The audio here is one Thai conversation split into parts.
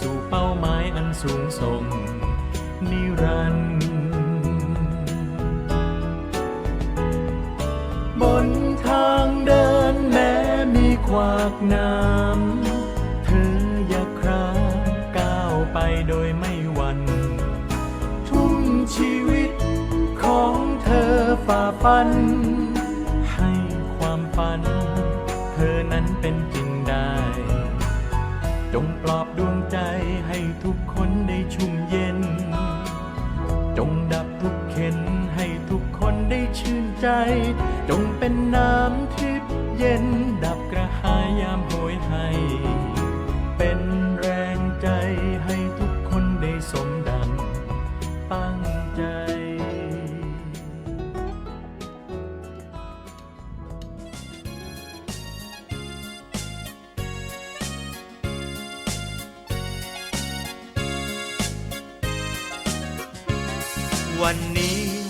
สู่เป้าหมายอันสูงส่ง นิรันดร์บนทางเดินแม้มีขวากน้ำเธออย่าคราก้าวไปโดยไม่หวั่นทุ่มชีวิตของเธอฝ่าฟัน ให้ความฝัน เธอนั้นเป็นจริงได้ จงปลอบด้วง นใจ จงเป็นน้ำทิพย์เย็นดับกระหายยามโหยให้เป็นแรงใจให้ทุกคนได้สมดังตั้งใจวันนี้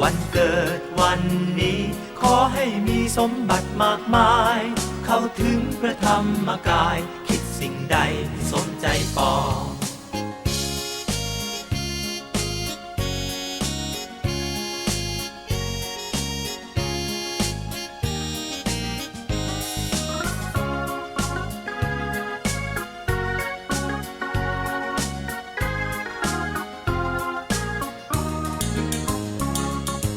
วันเกิดวันนี้ ขอให้มีสมบัติมากมาย เข้าถึงพระธรรมกาย คิดสิ่งใดสมใจป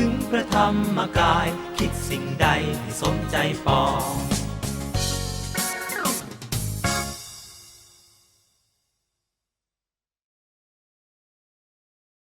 ง พระธรรมกาย คิดสิ่งใดให้สมใจปอง